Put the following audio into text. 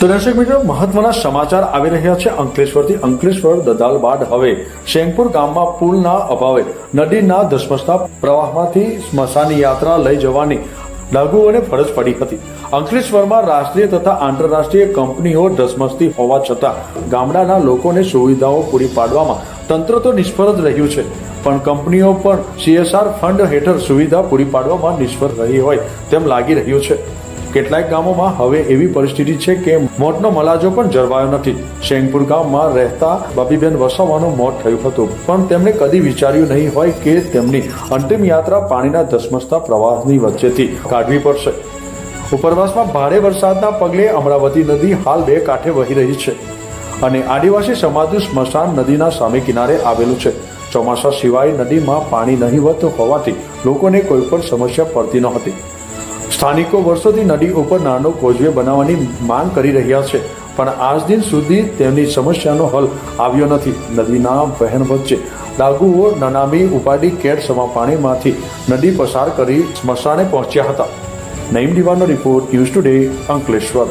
તો દર્શક મિત્રો, મહત્વના સમાચાર આવી રહ્યા છે અંકલેશ્વરથી. અંકલેશ્વર દદાલ બાદ હવે શેંગપુર ગામમાં પુલના અભાવે નદીના ધસમસતા પ્રવાહમાંથી સ્મશાની યાત્રા લઈ જવાની લાગુઓને ફરજ પડી હતી. અંકલેશ્વરમાં રાષ્ટ્રીય તથા આંતરરાષ્ટ્રીય કંપનીઓ ધસમસતી હોવા છતાં ગામડાના લોકોને સુવિધાઓ પૂરી પાડવામાં તંત્ર તો નિષ્ફળ જ રહ્યું છે. પણ કંપનીઓ પણ સીએસઆર ફંડ હેઠળ સુવિધા પૂરી પાડવામાં નિષ્ફળ રહી હોય તેમ લાગી રહ્યું છે. કેટલાક ગામોમાં હવે એવી પરિસ્થિતિ છે કે મોતનો મલાજો પણ જળવાયો નથી. શેંગપુર ગામમાં રહેતા બબીબેન વસાવાનું મોત થયું હતું. પણ તેમણે કદી વિચાર્યું નહીં હોય કે તેમની અંતિમ યાત્રા પાણીના ધસમસતા પ્રવાહની વચ્ચેથી કાઢવી પડશે. ઉપરવાસમાં ભારે વરસાદના પગલે અમરાવતી નદી હાલ બે કાંઠે વહી રહી છે અને આદિવાસી સમાજનું સ્મશાન નદીના સામે કિનારે આવેલું છે. ચોમાસા સિવાય નદીમાં પાણી નહીવત હોવાથી લોકોને કોઈ પણ સમસ્યા પડતી ન હતી સ્થાનિકો વર્ષોથી નદી ઉપર નાનો કોઝવે બનાવવાની માંગ કરી રહ્યા છે. પણ આજ દિન સુધી તેમની સમસ્યાનો હલ આવ્યો નથી. નદીના વહેણ વચ્ચે ડાગુઓ નનામી ઉપાડી કેટ સમા પાણીમાંથી નદી પસાર કરી સ્મશાને પહોંચ્યા હતા. નઈમ દિવાનો રિપોર્ટ ન્યૂઝ ટુડે અંકલેશ્વર.